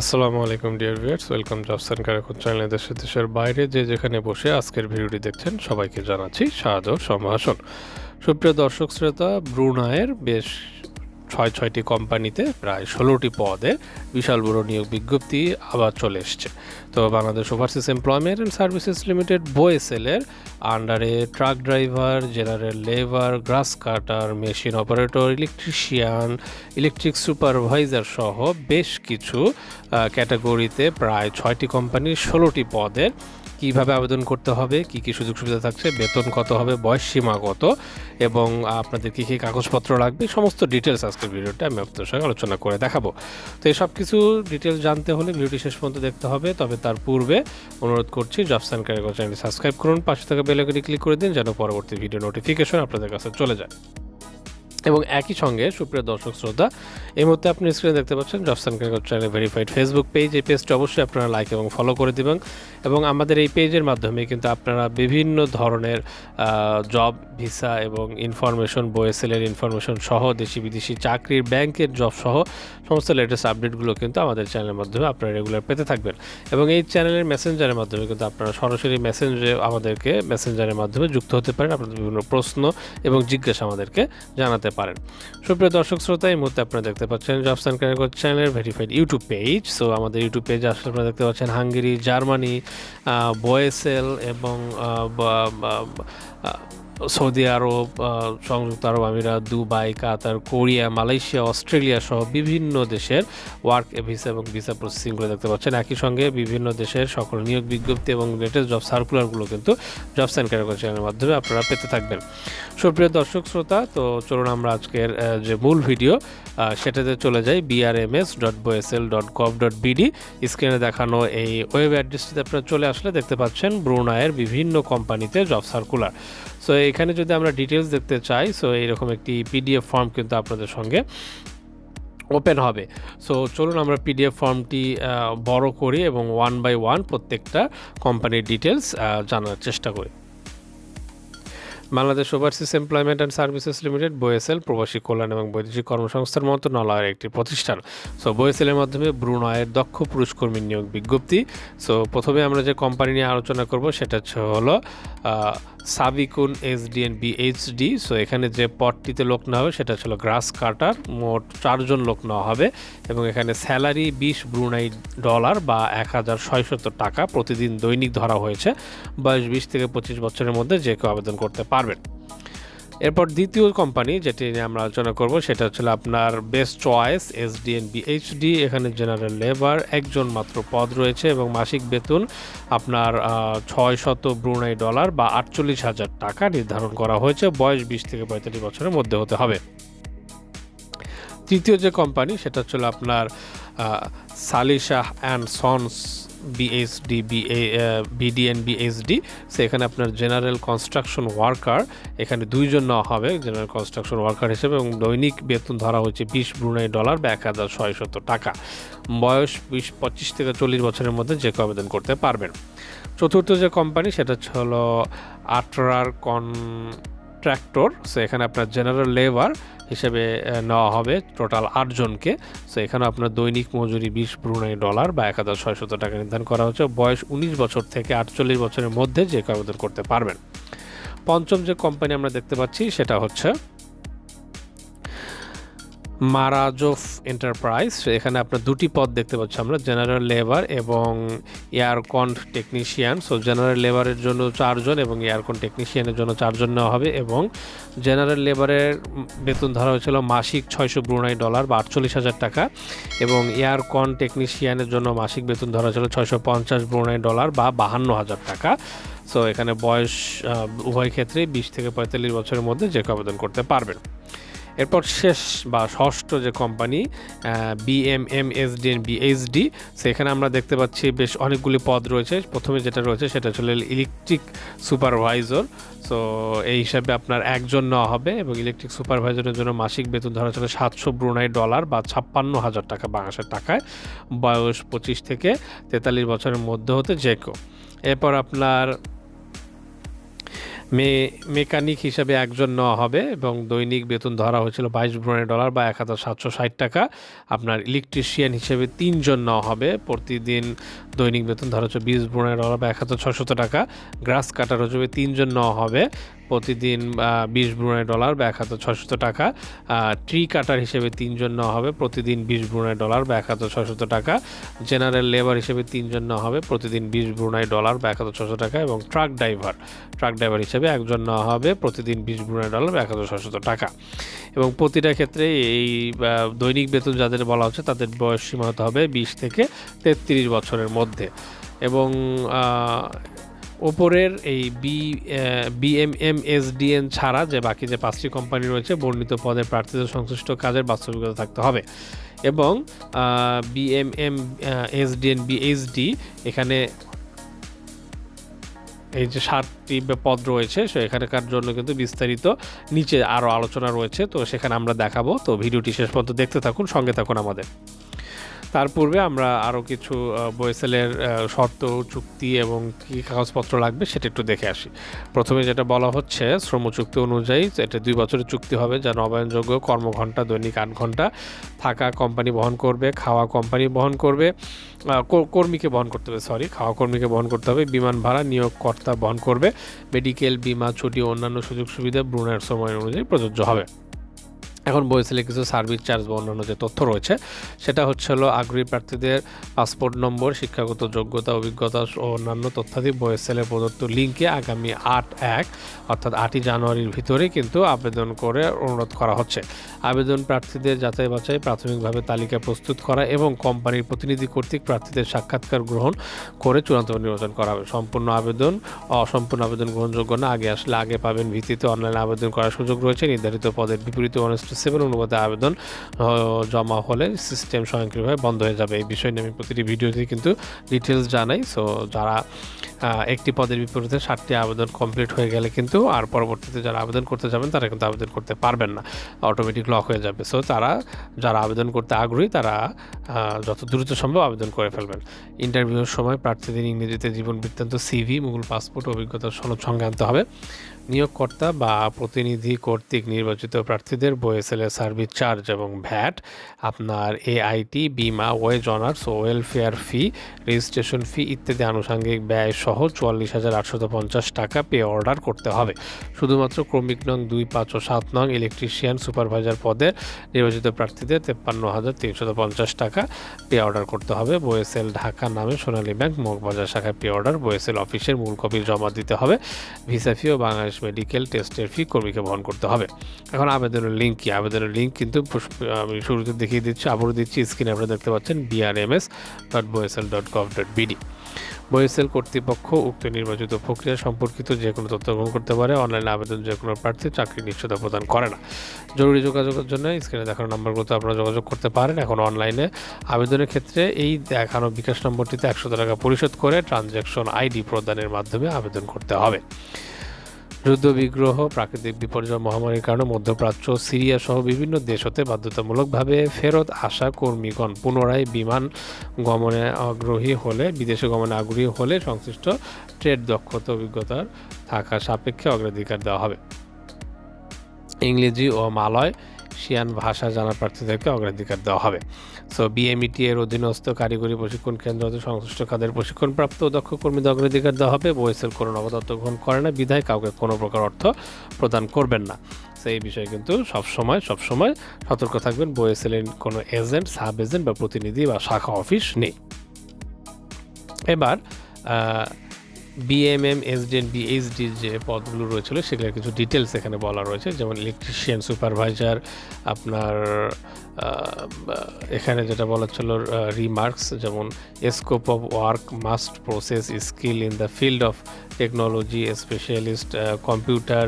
আসসালামু আলাইকুম, dear viewers. Welcome jobs and কারাকুন চ্যানেলে দেশে দেশের বাইরে যে যেখানে বসে আজকের ভিডিওটি দেখছেন, সবাইকে জানাচ্ছি সাদর সম্ভাষণ। সুপ্রিয় দর্শক শ্রোতা ব্রুনায়ের বেশ ছয় ছয়টি কোম্পানিতে প্রায় ষোলোটি পদে বিশাল বড় নিয়োগ বিজ্ঞপ্তি আবার চলে এসছে। তো Bangladesh overseas employment and services limited বোয়েসেলের আন্ডারে truck driver general labour grass cutter machine operator electrician electric supervisor সহ বেশ কিছু ক্যাটাগরিতে প্রায় ছয়টি কোম্পানির ষোলোটি পদের কীভাবে আবেদন করতে হবে, কি কি সুযোগ সুবিধা থাকছে, বেতন কত হবে, বয়স সীমা কত, এবং আপনাদের কী কী কাগজপত্র লাগবে, সমস্ত ডিটেলস আজকের ভিডিওটা আমি আপনাদের সঙ্গে আলোচনা করে দেখাবো। তো এই সব কিছু ডিটেলস জানতে হলে ভিডিওটি শেষ পর্যন্ত দেখতে হবে, তবে তার পূর্বে অনুরোধ করছি জবস অ্যান্ড ক্যারিগর চ্যানেলটি সাবস্ক্রাইব করুন, পাশে থাকা বেলাইকনে ক্লিক করে দিন, যেন পরবর্তী ভিডিও নোটিফিকেশন আপনাদের কাছে চলে যায়। এবং একই সঙ্গে, সুপ্রিয় দর্শক শ্রোতা, এই মুহূর্তে আপনি স্ক্রিনে দেখতে পাচ্ছেন jobs and Karigor channel verified Facebook page এই পেজটা অবশ্যই আপনারা লাইক এবং ফলো করে দিবেন এবং আমাদের এই পেজের মাধ্যমে কিন্তু আপনারা বিভিন্ন ধরনের জব ভিসা এবং ইনফরমেশন বয়েসেলের ইনফরমেশন সহ দেশি বিদেশি চাকরির, ব্যাংকের জব সহ সমস্ত লেটেস্ট আপডেটগুলো কিন্তু আমাদের চ্যানেলের মাধ্যমে আপনারা রেগুলার পেতে থাকবেন। এবং এই চ্যানেলের মেসেঞ্জারের মাধ্যমে কিন্তু আপনারা সরাসরি মেসেঞ্জে আমাদেরকে মেসেঞ্জারের মাধ্যমে যুক্ত হতে পারেন। আপনাদের বিভিন্ন প্রশ্ন এবং জিজ্ঞাসা আমাদেরকে জানাতে পারেন। সুপ্রিয় দর্শক শ্রোতা, এই মুহূর্তে আপনারা দেখতে পাচ্ছেন জবস অ্যান্ড ক্যারিগর চ্যানেলের ভেরিফাইড ইউটিউব পেজ সো আমাদের ইউটিউব পেজে আসলে আপনারা দেখতে পাচ্ছেন হাঙ্গেরি জার্মানি বয়েসেল এবং সৌদি আরব সংযুক্ত আরব আমিরাত, Dubai, Qatar, Korea, Malaysia, Australia সহ বিভিন্ন দেশের ওয়ার্ক ভিসা এবং ভিসা প্রসেসিংগুলো দেখতে পাচ্ছেন। একই সঙ্গে বিভিন্ন দেশের সকল নিয়োগ বিজ্ঞপ্তি এবং লেটেস্ট জব সার্কুলারগুলো কিন্তু জব ক্যারিগর চ্যানেলের মাধ্যমে আপনারা পেতে থাকবেন। সুপ্রিয় দর্শক, শ্রোতা, তো চলুন আমরা আজকের যে মূল ভিডিও সেটাতে চলে যাই। BRMS dot BOESL dot gov dot BD স্ক্রিনে দেখানো এই ওয়েব অ্যাড্রেসটিতে আপনারা চলে আসলে দেখতে পাচ্ছেন ব্রুনায়ের বিভিন্ন কোম্পানিতে জব সার্কুলার সো এখানে যদি আমরা ডিটেলস দেখতে চাই সো এইরকম একটি পিডিএফ ফর্ম কিন্তু আপনাদের সঙ্গে ওপেন হবে। সো চলুন আমরা পিডিএফ ফর্মটি বড় করি এবং ওয়ান বাই ওয়ান প্রত্যেকটা কোম্পানির ডিটেলস জানার চেষ্টা করি। Bangladesh overseas employment and services limited BOESL প্রবাসী কল্যাণ এবং বৈদেশিক কর্মসংস্থান মন্ত্রণালয়ের একটি প্রতিষ্ঠান। সো বয়েসেলের মাধ্যমে ব্রুনয়ের দক্ষ পুরুষ কর্মী নিয়োগ বিজ্ঞপ্তি। সো প্রথমে আমরা যে কোম্পানি নিয়ে আলোচনা করব, সেটা হচ্ছে হলো সাবিকুন এসডিএন বিএইচডি সো এখানে যে পদটিতে লোক নেওয়া হবে সেটা ছিল গ্রাস কাটার, মোট চারজন লোক নেওয়া হবে, এবং এখানে স্যালারি বিশ ব্রুনাই ডলার বা এক হাজার ছয়শত টাকা প্রতিদিন দৈনিক ধরা হয়েছে। বয়স বিশ থেকে পঁচিশ বছরের মধ্যে যে কেউ আবেদন করতে পারবেন। এরপর দ্বিতীয় কোম্পানি যেটি নিয়ে আমরা আলোচনা করব, সেটা হচ্ছে আপনার বেস্ট চয়েস এসডিএন বিএইচডি এখানে জেনারেল লেবার একজন মাত্র পদ রয়েছে এবং মাসিক বেতন আপনার ছয় শত ব্রুনাই ডলার বা আটচল্লিশ হাজার টাকা নির্ধারণ করা হয়েছে। বয়স বিশ থেকে পঁয়তাল্লিশ বছরের মধ্যে হতে হবে। তৃতীয় যে কোম্পানি সেটা হচ্ছে আপনার সালিশাহ and sons BSD BA BDN BSD সেখানে আপনার জেনারেল কনস্ট্রাকশন ওয়ার্কার এখানে দুইজন নেওয়া হবে জেনারেল কনস্ট্রাকশন ওয়ার্কার হিসেবে এবং দৈনিক বেতন ধরা হচ্ছে বিশ ব্রুনাই ডলার বা এক হাজার ছয়শত টাকা। বয়স বিশ, পঁচিশ থেকে চল্লিশ বছরের মধ্যে যে কেউ আবেদন করতে পারবেন। চতুর্থ যে কোম্পানি সেটা হলো আটরার কন্ট্রাক্টর সো এখানে আপনার জেনারেল লেবার হিসেবে নেওয়া হবে টোটাল আটজনকে সো এখানে আপনার দৈনিক মজুরি বিশ ব্রুনাই ডলার বা এক হাজার ছয়শত টাকা নির্ধারণ করা হচ্ছে বয়স উনিশ বছর থেকে আটচল্লিশ বছরের মধ্যে যে কেউ আবেদন করতে পারবেন। পঞ্চম যে কোম্পানি আমরা দেখতে পাচ্ছি, সেটা হচ্ছে মারাজোফ এন্টারপ্রাইজ, এখানে আপনার দুটি পদ দেখতে পাচ্ছি আমরা, জেনারেল লেবার এবং এয়ারকন টেকনিশিয়ান। সো জেনারেল লেবারের জন্য চারজন এবং এয়ারকন টেকনিশিয়ানের জন্য চারজন নেওয়া হবে এবং জেনারেল লেবারের বেতন ধরা হয়েছিল মাসিক ছয়শো ব্রুনাই ডলার বা আটচল্লিশ হাজার টাকা এবং এয়ারকন টেকনিশিয়ানের জন্য মাসিক বেতন ধরা হয়েছিল ছয়শো পঞ্চাশ ব্রুনাই ডলার বা বাহান্ন হাজার টাকা। সো এখানে বয়স উভয় ক্ষেত্রে বিশ থেকে পঁয়তাল্লিশ বছরের মধ্যে যে আবেদন করতে পারবেন। এরপর শেষ বা ষষ্ঠ যে কোম্পানি বিএমএমএসডিএন বিএইচডি সেখানে আমরা দেখতে পাচ্ছি বেশ অনেকগুলি পদ রয়েছে। প্রথমে যেটা রয়েছে সেটা হচ্ছে ইলেকট্রিক সুপারভাইজর সো এই হিসাবে আপনার একজন নেওয়া হবে এবং ইলেকট্রিক সুপারভাইজারের জন্য মাসিক বেতন ধরা ছিল সাতশো ব্রুনাই ডলার বা ছাপ্পান্ন হাজার টাকা বাংলাদেশের টাকায়। বয়স পঁচিশ থেকে তেতাল্লিশ বছরের মধ্যে হতে যে কেউ। এরপর আপনার মে, মেকানিক হিসাবে একজন নেওয়া হবে এবং দৈনিক বেতন ধরা হয়েছিল বাইশ ভ্রমণের ডলার বা এক হাজার সাতশো ষাট টাকা। আপনার ইলেকট্রিশিয়ান হিসেবে তিনজন নেওয়া হবে। প্রতিদিন দৈনিক বেতন ধরা হচ্ছে বিশ ভ্রমণের ডলার বা এক হাজার ছশত টাকা। গ্রাস কাটার হিসেবে তিনজন নেওয়া হবে। প্রতিদিন বিশ ব্রুনাই ডলার বা এক হাজার ছশত টাকা ট্রি কাটার হিসেবে তিনজন নেওয়া হবে, প্রতিদিন বিশ ব্রুনাই ডলার বা এক হাজার ছশত টাকা। জেনারেল লেবার হিসেবে তিনজন নেওয়া হবে, প্রতিদিন বিশ ব্রুনাই ডলার বা এক হাজার ছশো টাকা এবং ট্রাক ড্রাইভার ট্রাক ড্রাইভার হিসেবে একজন নেওয়া হবে, প্রতিদিন বিশ ব্রুনাই ডলার বা এক হাজার ছশত টাকা। এবং প্রতিটা ক্ষেত্রে এই দৈনিক বেতন যাদের বলা হচ্ছে, তাদের বয়স সীমা হতে হবে বিশ থেকে তেত্রিশ বছরের মধ্যে। এবং ওপরের এই বি বিএমএমএসডিএন ছাড়া যে বাকি যে পাঁচটি কোম্পানি রয়েছে, বর্ণিত পদের প্রার্থীদের সংশ্লিষ্ট কাজের বাস্তবিকতা থাকতে হবে। এবং বিএমএম এসডিএন বিএসডি এখানে এই যে সাতটি পদ রয়েছে, সো এখানকার জন্য কিন্তু বিস্তারিত নিচে আরও আলোচনা রয়েছে, তো সেখানে আমরা দেখাবো। তো ভিডিওটি শেষ পর্যন্ত দেখতে থাকুন, সঙ্গে থাকুন আমাদের। তার পূর্বে আমরা আরও কিছু বয়েসেলের শর্ত, চুক্তি এবং কী কাগজপত্র লাগবে সেটা একটু দেখে আসি। প্রথমে যেটা বলা হচ্ছে শ্রম চুক্তি অনুযায়ী এটা দুই বছরের চুক্তি হবে যা নবায়নযোগ্য কর্মঘণ্টা, দৈনিক আট ঘণ্টা থাকা কোম্পানি বহন করবে, খাওয়া কোম্পানি বহন করবে কর্মীকে বহন করতে হবে সরি খাওয়া কর্মীকে বহন করতে হবে, বিমান ভাড়া নিয়োগকর্তা বহন করবে, মেডিকেল, বিমা, ছুটি, অন্যান্য সুযোগ সুবিধা ব্রুনের সময় অনুযায়ী প্রযোজ্য হবে। এখন বইসেলে কিছু সার্ভিস চার্জ বা অন্যান্য যে তথ্য রয়েছে, সেটা হচ্ছে হলো আগ্রহী প্রার্থীদের পাসপোর্ট নম্বর শিক্ষাগত যোগ্যতা, অভিজ্ঞতা ও অন্যান্য তথ্যাদি বইসেলে প্রদত্ত লিঙ্কে আগামী আট এক, অর্থাৎ আটই জানুয়ারির ভিতরে কিন্তু আবেদন করে অনুরোধ করা হচ্ছে। আবেদন প্রার্থীদের যাচাই বাছাই, প্রাথমিকভাবে তালিকা প্রস্তুত করা এবং কোম্পানির প্রতিনিধি কর্তৃক প্রার্থীদের সাক্ষাৎকার গ্রহণ করে চূড়ান্ত নির্বাচন করা হবে। সম্পূর্ণ আবেদন, অসম্পূর্ণ আবেদন গ্রহণযোগ্য না, আগে আসলে আগে পাবেন ভিত্তিতে অনলাইনে আবেদন করার সুযোগ রয়েছে। নির্ধারিত পদের বিপরীতে অনেস্ট সেভেন অনুপাতে আবেদন জমা হলে সিস্টেম স্বয়ংক্রিয়ভাবে বন্ধ হয়ে যাবে। এই বিষয় নিয়ে আমি প্রতিটি ভিডিওতে কিন্তু ডিটেলস জানাই। সো যারা একটি পদের বিপরীতে ষাটটি আবেদন কমপ্লিট হয়ে গেলে কিন্তু আর পরবর্তীতে যারা আবেদন করতে যাবেন, তারা কিন্তু আবেদন করতে পারবেন না। অটোমেটিক লক হয়ে যাবে। সো তারা যারা আবেদন করতে আগ্রহী, তারা যত দ্রুত সম্ভব আবেদন করে ফেলবেন। ইন্টারভিউর সময় প্রার্থীদের ইংরেজিতে জীবন বৃত্তান্ত সিভি মুঘল পাসপোর্ট অভিজ্ঞতা সনদ সঙ্গে আনতে হবে। নিয়োগকর্তা বা প্রতিনিধি কর্তৃক নির্বাচিত প্রার্থীদের বয়েসেলের সার্ভিস চার্জ এবং ভ্যাট, আপনার এআইটি বিমা, wage earners welfare fee registration fee ইত্যাদি আনুষঙ্গিক ব্যয় সহ চুয়াল্লিশ হাজার আটশত পঞ্চাশ টাকা পে অর্ডার করতে হবে। শুধুমাত্র ক্রমিক নং দুই, পাঁচ ও সাত নং ইলেকট্রিশিয়ান সুপারভাইজার পদে নির্বাচিত প্রার্থীদের তেপ্পান্ন হাজার তিনশত পঞ্চাশ টাকা পে অর্ডার করতে হবে। বয়েসেল ঢাকা নামে সোনালী ব্যাংক মগবাজার শাখায় পে অর্ডার। বয়েসেল অফিসের মূল কপি জমা দিতে হবে। ভিসা ফি ও বাংলাদেশ মেডিকেল টেস্টের ফি কর্মীকে বহন করতে হবে। এখন আবেদনের লিঙ্ক কি? আবেদনের লিঙ্ক কিন্তু আমি শুরুতে দেখিয়ে দিচ্ছি, আবারও দিচ্ছি। স্ক্রিনে আপনারা দেখতে পাচ্ছেন BRMS dot BOESL dot gov dot BD BOESL কর্তৃপক্ষ উক্ত নির্বাচিত প্রক্রিয়া সম্পর্কিত যে কোনো তথ্য গ্রহণ করতে পারে, অনলাইনে আবেদন যে কোনো প্রার্থী চাকরি নিশ্চয়তা প্রদান করে না। জরুরি যোগাযোগের জন্য স্ক্রিনে দেখানো নম্বরগুলোতে আপনারা যোগাযোগ করতে পারেন। এখন অনলাইনে আবেদনের ক্ষেত্রে এই দেখানো বিকাশ নম্বরটিতে একশো টাকা পরিশোধ করে ট্রানজ্যাকশন আইডি প্রদানের মাধ্যমে আবেদন করতে হবে। যুদ্ধ বিগ্রহ প্রাকৃতিক বিপর্যয় মহামারীর কারণে মধ্যপ্রাচ্য, সিরিয়া সহ বিভিন্ন দেশ হতে বাধ্যতামূলকভাবে ফেরত আসা কর্মীগণ পুনরায় বিমান গমনে আগ্রহী হলে, বিদেশে গমনে আগ্রহী হলে সংশ্লিষ্ট ট্রেড দক্ষতা, অভিজ্ঞতার থাকা সাপেক্ষে অগ্রাধিকার দেওয়া হবে। ইংরেজি ও মালয় শিয়ান ভাষা জানা প্রার্থীদেরকে অগ্রাধিকার দেওয়া হবে। সো বিএমইটি এর অধীনস্থ কারিগরি প্রশিক্ষণ কেন্দ্র হতে সংশ্লিষ্ট কাদের প্রশিক্ষণপ্রাপ্ত দক্ষ কর্মীদের অগ্রাধিকার দেওয়া হবে। বয়েসেল কোনো নগদ গ্রহণ করে না। বিধায় কাউকে কোনো প্রকার অর্থ প্রদান করবেন না। সেই বিষয়ে কিন্তু সবসময় সবসময় সতর্ক থাকবেন। বয়েসেলের কোনো এজেন্ট সাব এজেন্ট বা প্রতিনিধি বা শাখা অফিস নেই। এবার বিএমএম এসডিএন বিএইচডির যে পদগুলো রয়েছিল, সেগুলোর কিছু ডিটেলস এখানে বলা রয়েছে। যেমন ইলেকট্রিশিয়ান সুপারভাইজার আপনার এখানে যেটা বলা ছিল রিমার্কস যেমন scope of work must process skill in the field of technology specialist computer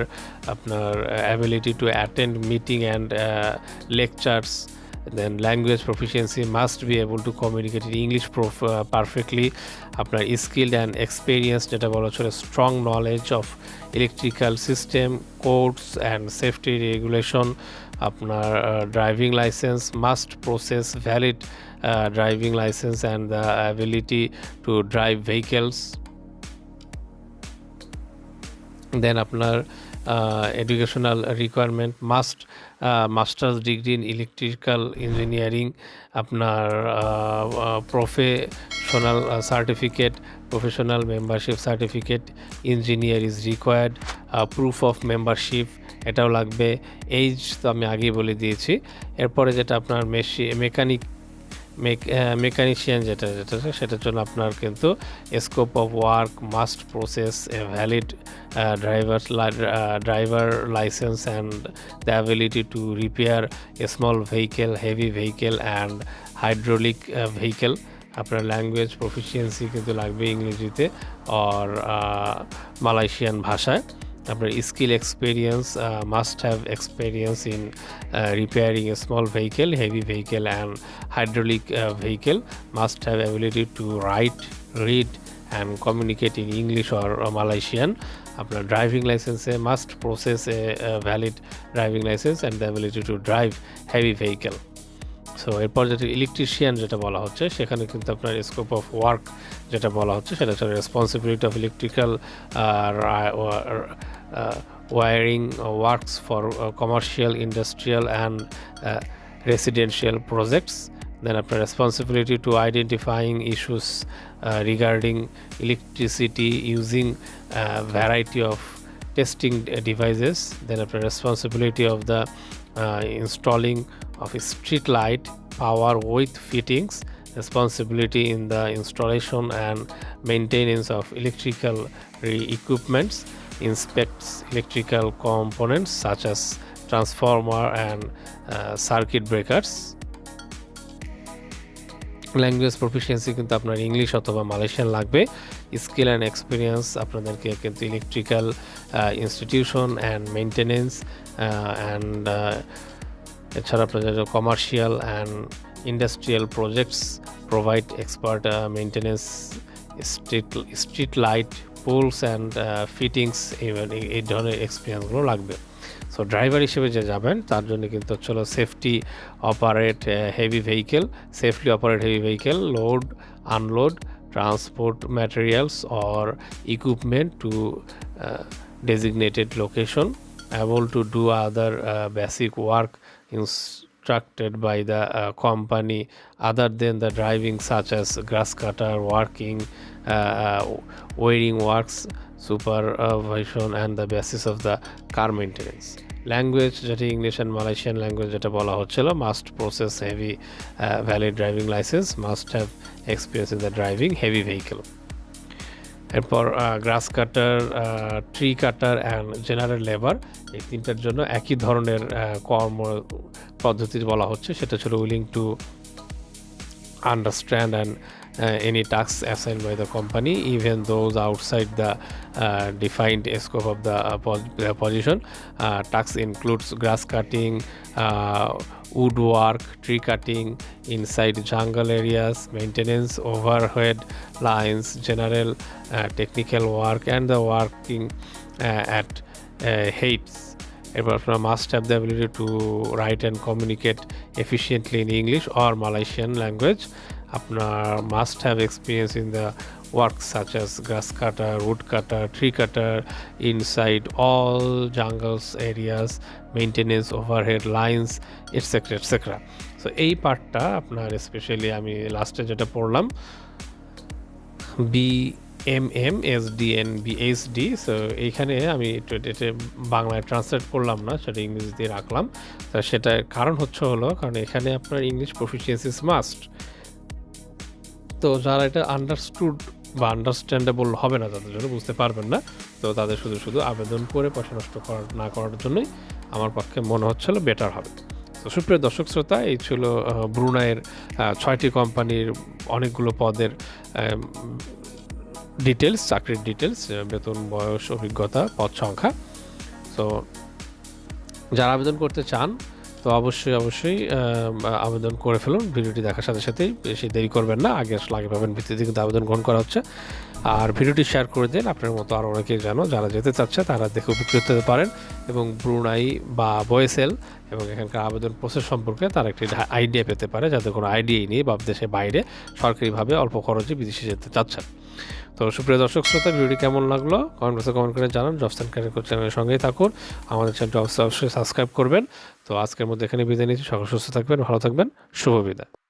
আপনার ability to attend meeting and lectures then language proficiency must be able to communicate English prof, uh, আপনার skilled and experience যেটা বলা হচ্ছে strong knowledge of electrical system codes and safety regulation আপনার driving licence must process valid driving licence and the ability to drive vehicles then আপনার educational requirement must masters degree in electrical engineering আপনার professional certificate professional membership certificate engineer is required proof of membership এটাও লাগবে। Age তো আমি আগেই বলে দিয়েছি। এরপরে যেটা আপনার মেশি মেকানিক মেকানিশিয়ান যেটা যেটা সেটার জন্য আপনার কিন্তু scope of work must process a valid driver driver licence and the ability to repair small vehicle heavy vehicle and hydraulic vehicle আপনার ল্যাঙ্গুয়েজ প্রফিসিয়েন্সি কিন্তু লাগবে ইংরেজিতে আর মালয়েশিয়ান ভাষায়। আপনার skill experience must have experience in repairing a small vehicle heavy vehicle and hydraulic vehicle must have ability to write read and communicate in English or Malaysian আপনার driving লাইসেন্সে must process a valid driving licence and the ability to drive heavy vehicle so এরপর যেটা electrician যেটা বলা হচ্ছে সেখানে কিন্তু আপনার scope of work যেটা বলা হচ্ছে সেটা হচ্ছে responsibility of electrical wiring works for commercial industrial and responsibility to identifying issues uh, regarding electricity using uh, variety of testing uh, devices then after responsibility of the uh, installing of street light power with fittings responsibility in the installation and maintenance of electrical equipments inspects electrical components such as transformer and uh, circuit breakers language proficiency কিন্তু আপনার English অথবা Malaysian লাগবে skill and experience আপনাদেরকে কিন্তু electrical institution and maintenance and এছাড়া আপনাদের commercial and industrial projects provide expert maintenance street street light poles and fittings এই ধরনের এক্সপিরিয়েন্সগুলো লাগবে। সো ড্রাইভার হিসেবে যে যাবেন, তার জন্য কিন্তু হচ্ছিল safety operate heavy vehicle safely operate heavy vehicle load unload transport materials or equipment to designated location able to do other basic work instructed by the uh, company other than the driving such as grass cutter working uh, uh, wiring works supervision and the basis of the car maintenance language যেটা English and Malaysian language যেটা বলা হচ্ছিল must process heavy valid driving licence must have experience in the driving heavy vehicle এরপর grass cutter tree cutter and general labour এই তিনটার জন্য একই ধরনের কর্ম পদ্ধতি বলা হচ্ছে। সেটা ছিল willing to understand uh, any tasks assigned by the company even those outside the uh, defined scope of the uh, pos- uh, position uh, tasks includes grass cutting uh, woodwork tree cutting inside jungle areas maintenance overhead lines general uh, technical work and the working uh, at uh, heights এবার আপনারা must have the ability to write and communicate efficiently in English or Malaysian language আপনার must have experience in the work such as grass cutter wood cutter tree cutter inside all jungles areas maintenance overhead lines etcetera etcetera so এই পার্টটা আপনার specially আমি লাস্টে যেটা পড়লাম B M M S D N B H D so এইখানে আমি এটা বাংলায় ট্রান্সলেট করলাম না, সেটা ইংলিশ দিয়ে রাখলাম। তা সেটার কারণ হচ্ছে হলো, কারণ এখানে আপনার ইংলিশ প্রফিসিয়েন্সিস মাস্ট তো যারা এটা আন্ডারস্টুড বা আন্ডারস্ট্যান্ডেবল হবে না, তাদের জন্য বুঝতে পারবেন না। তো তাদের শুধু শুধু আবেদন করে পয়সা নষ্ট করার না করার জন্যই আমার পক্ষে মনে হচ্ছিল বেটার হবে। তো সুপ্রিয় দর্শক শ্রোতা, এই ছিল ব্রুনাইয়ের ছয়টি কোম্পানির অনেকগুলো পদের ডিটেলস চাকরির ডিটেলস বেতন, বয়স, অভিজ্ঞতা, পদ সংখ্যা। তো যারা আবেদন করতে চান তো অবশ্যই অবশ্যই আবেদন করে ফেলুন। ভিডিওটি দেখার সাথে সাথেই বেশি দেরি করবেন না। আগে আসলে আগে পাবেন ভিত্তিতে কিন্তু আবেদন গ্রহণ করা হচ্ছে। আর ভিডিওটি শেয়ার করে দিন। আপনার মতো আরও অনেকে জানো যারা যেতে চাচ্ছে, তারা দেখে উপকৃত হতে পারেন। এবং ব্রুনাই বা বয়েসেল এবং এখানকার আবেদন প্রসেস সম্পর্কে তার একটি আইডিয়া পেতে পারে যাদের কোনো আইডিয়াই নেই বা দেশের বাইরে সরকারিভাবে অল্প খরচে বিদেশে যেতে চাচ্ছেন। তো সুপ্রিয় দর্শক শ্রোতা, ভিডিওটি কেমন লাগল? কমেন্ট বক্সে কমেন্ট করে জানান। জবস্থান ক্যারিকো চ্যানেলের সঙ্গেই থাকুন। আমাদের অবশ্যই অবশ্যই সাবস্ক্রাইব করবেন। তো আজকের মধ্যে এখানে বিদায় নিচ্ছি। সকল সুস্থ থাকবেন, ভালো থাকবেন। শুভ বিদায়।